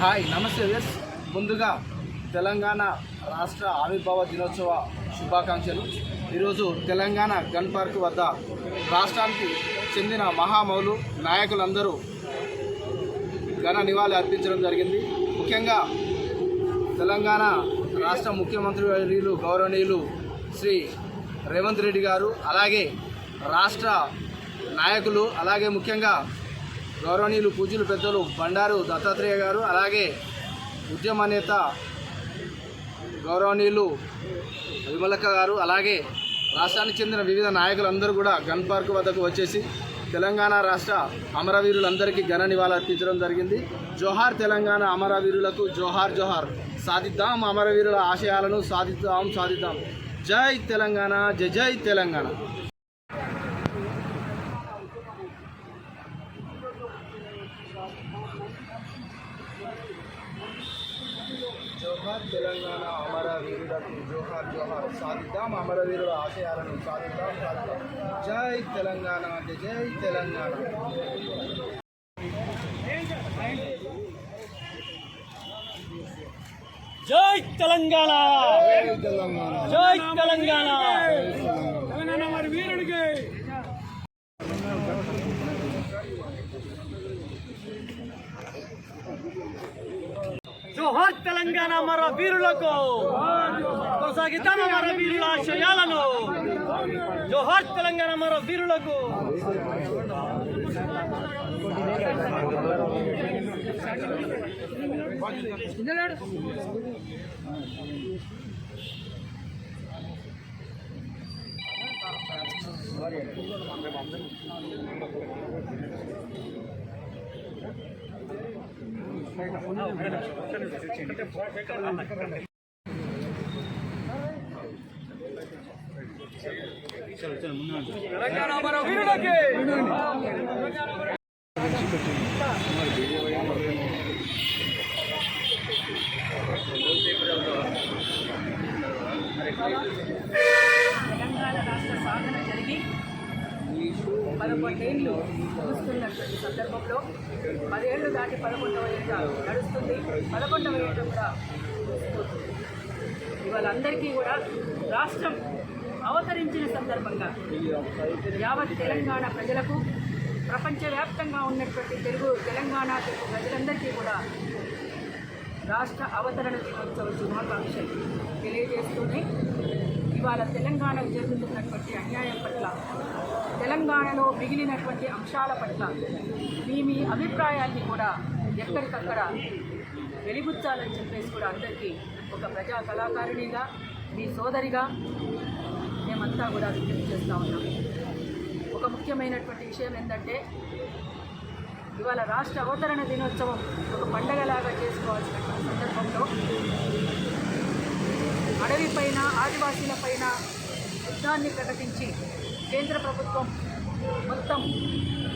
Hi నమస్తే yes ముందుగా తెలంగాణ రాష్ట్ర ఆవిర్భావ దినోత్సవ శుభాకాంక్షలు. ఈరోజు తెలంగాణ గన్ పార్క్ వద్ద రాష్ట్రానికి చెందిన మహామౌలు నాయకులందరూ ఘన నివాళి అర్పించడం జరిగింది. ముఖ్యంగా తెలంగాణ రాష్ట్ర ముఖ్యమంత్రి వర్యులు గౌరవనీయులు శ్రీ రేవంత్ రెడ్డి గారు అలాగే రాష్ట్ర నాయకులు అలాగే ముఖ్యంగా గౌరవనీయులు పూజలు పెద్దలు బండారు దత్తాత్రేయ గారు అలాగే ఉద్యమ నేత గౌరవనీయులు విమలక్క గారు అలాగే రాష్ట్రానికి చెందిన వివిధ నాయకులందరూ కూడా గన్ పార్క్ వద్దకు వచ్చేసి తెలంగాణ రాష్ట్ర అమరవీరులందరికీ ఘన నివాళులర్పించడం జరిగింది. జోహార్ తెలంగాణ అమరవీరులకు జోహార్ జోహార్. సాధిద్దాం అమరవీరుల ఆశయాలను సాధిద్దాం సాధిద్దాం. జై తెలంగాణ జై జై తెలంగాణ. జోహార్ తెలంగాణ అమరవీరులకు జోహార్ జోహార్ సాధిద్దాం అమరవీరుల ఆశయాలను సాధిద్దాం సాధిద్దాం జై తెలంగాణ జై జై తెలంగాణ జై తెలంగాణ జై తెలంగాణ జై తెలంగాణ తెలంగాణ మరి వీరుడికి జోహార్ తెలంగాణ మన వీరులకు కొనసాగిద్దాము మన వీరుల ఆశయాలను. జోహార్ తెలంగాణ మన వీరులకు. Thank తెలంగాణ మన వీరులకి తెలంగాణ రాష్ట్ర సాధన జరిగి పదకొండేళ్ళు ముగుస్తున్నటువంటి సందర్భంలో పదేళ్ళు దాటి పదకొండవ ఏట నడుస్తుంది. పదకొండవ ఏట కూడా వాళ్ళందరికీ ఇవాళ అందరికీ కూడా రాష్ట్రం అవతరించిన సందర్భంగా యావత్ తెలంగాణ ప్రజలకు ప్రపంచవ్యాప్తంగా ఉన్నటువంటి తెలుగు తెలంగాణ తెలుగు ప్రజలందరికీ కూడా రాష్ట్ర అవతరణ దినోత్సవ శుభాకాంక్షలు తెలియజేస్తూనే ఇవాళ తెలంగాణకు జరుగుతున్నటువంటి అన్యాయం పట్ల తెలంగాణలో మిగిలినటువంటి అంశాల పట్ల మీ మీ అభిప్రాయాన్ని కూడా ఎక్కడికక్కడ వెలిబుచ్చాలని చెప్పేసి కూడా అందరికీ ఒక ప్రజా కళాకారిణిగా మీ సోదరిగా మేమంతా కూడా విజ్ఞప్తి చేస్తూ ఉన్నాం. ఒక ముఖ్యమైనటువంటి విషయం ఏంటంటే ఇవాళ రాష్ట్ర అవతరణ దినోత్సవం ఒక పండగలాగా చేసుకోవాల్సినటువంటి సందర్భంలో అడవిపైన ఆదివాసీలపైన యుద్ధాన్ని ప్రకటించి కేంద్ర ప్రభుత్వం మొత్తం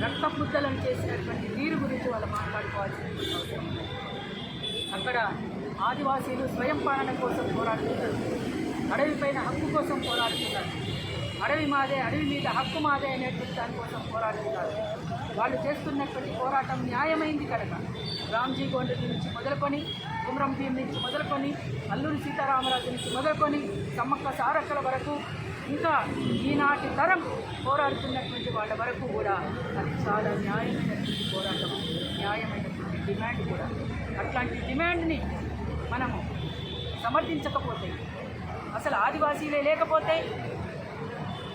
రక్తపుద్దలను చేసినటువంటి వీరు గురించి వాళ్ళు మాట్లాడుకోవాల్సిన అవసరం ఉంది. అక్కడ ఆదివాసీలు స్వయం పాలన కోసం పోరాడుతున్నారు. అడవిపైన హక్కు కోసం పోరాడుతున్నారు. అడవి మాదే అడవి మీద హక్కు మాదే అనేటువంటి దానికోసం పోరాడుతున్నారు. వాళ్ళు చేస్తున్నటువంటి పోరాటం న్యాయమైంది కనుక. రామ్జీ గోండు నుంచి మొదలుకొని కుమ్రం భీం నుంచి మొదలుకొని అల్లూరి సీతారామరాజు నుంచి మొదలుకొని సమ్మక్క సారక్కల వరకు ఇంకా ఈనాటి తరం పోరాడుతున్నటువంటి వాళ్ళ వరకు కూడా అది చాలా న్యాయమైనటువంటి పోరాటం న్యాయమైనటువంటి డిమాండ్ కూడా. అట్లాంటి డిమాండ్ని మనము సమర్థించకపోతే అసలు ఆదివాసీలే లేకపోతే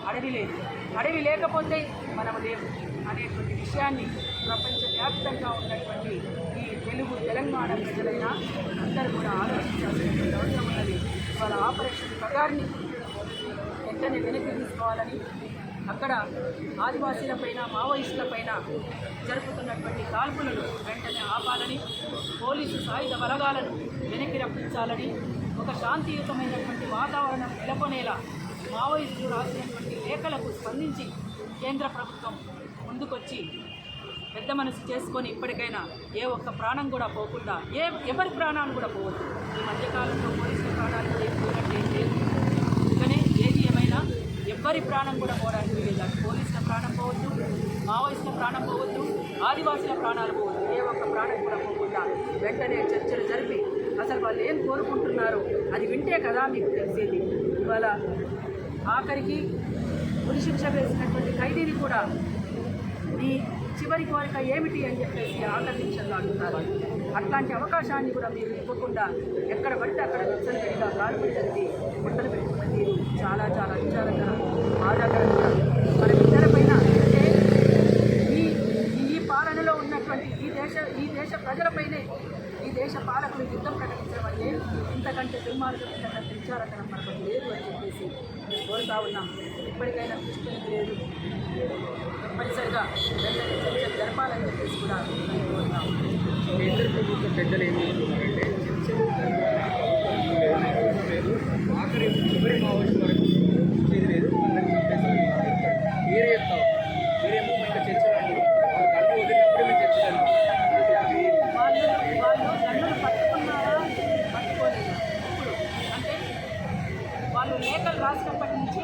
అడవి లేదు. అడవి లేకపోతే మనము లేవు అనేటువంటి విషయాన్ని ప్రపంచవ్యాప్తంగా ఉన్నటువంటి ఈ తెలుగు తెలంగాణ ప్రజలైనా అందరూ కూడా ఆలోచించాల్సినటువంటి అవసరం ఉన్నది. వాళ్ళ ఆపరేషన్ ప్రకారాన్ని వెంటనే వెనక్కి తీసుకోవాలని అక్కడ ఆదివాసీలపైన మావోయిస్టులపైన జరుపుతున్నటువంటి కాల్పులను వెంటనే ఆపాలని పోలీసు సాయుధ బలగాలను వెనక్కి రప్పించాలని ఒక శాంతియుతమైనటువంటి వాతావరణం నెలకొనేలా మావోయిస్టులు రాసినటువంటి లేఖలకు స్పందించి కేంద్ర ప్రభుత్వం ముందుకొచ్చి పెద్ద మనసు చేసుకొని ఇప్పటికైనా ఏ ఒక్క ప్రాణం కూడా పోకుండా ఏ ఎవరి ప్రాణాలు కూడా పోవద్దు. ఈ మధ్యకాలంలో పోలీసుల ప్రాణాలు లేకపోయినట్టు ఏం అందుకనే ఏది ఏమైనా ఎవ్వరి ప్రాణం కూడా పోవడానికి లేదు పోలీసుల ప్రాణం పోవద్దు మావోయిస్టుల ప్రాణం పోవద్దు ఆదివాసుల ప్రాణాలు పోవద్దు. ఏ ఒక్క ప్రాణం కూడా పోకుండా వెంటనే చర్చలు జరిపి అసలు వాళ్ళు ఏం కోరుకుంటున్నారో అది వింటే కదా మీకు తెలిసేది. ఇవాళ ఆఖరికి ఉరి శిక్ష వేసినటువంటి ఖైదీని కూడా మీ చివరి కోరిక ఏమిటి అని చెప్పేసి ఆఖరి అడుగుతారు అట్లాంటి అవకాశాన్ని కూడా మీరు ఇవ్వకుండా ఎక్కడ పడితే అక్కడ విచ్చలవిడిగా గాలి జరిగి గుట్టలు పెట్టుకున్న మీరు చాలా చాలా విచారంగా బాధాకరంగా మన ఇద్దరి పైన అంటే ఈ ఈ పాలనలో ఉన్నటువంటి ఈ దేశ ఈ దేశ ప్రజలపైనే దేశ పాలకులు యుద్ధం ప్రకటించడం అంటే ఇంతకంటే దుర్మార్గం ఇంతకంటే విచారకరం మనకు లేదు అని చెప్పేసి మేము కోరుతా ఉన్నాం. ఇప్పటికైనా దృష్టి లేదు. తప్పనిసరిగా వెంటనే చర్చలు జరపాలని చెప్పేసి కూడా మేము కోరుతాం కేంద్ర ప్రభుత్వ పెద్దలు ఏమి చెప్తున్నారంటే చర్చలు లేదు. ఆఖరి చివరి కావాల్సిన వరకు లేదు. అందరికి చెప్పేసి మీరే చెప్తాం నాలుగు ఏకలు రాసినప్పటి నుంచి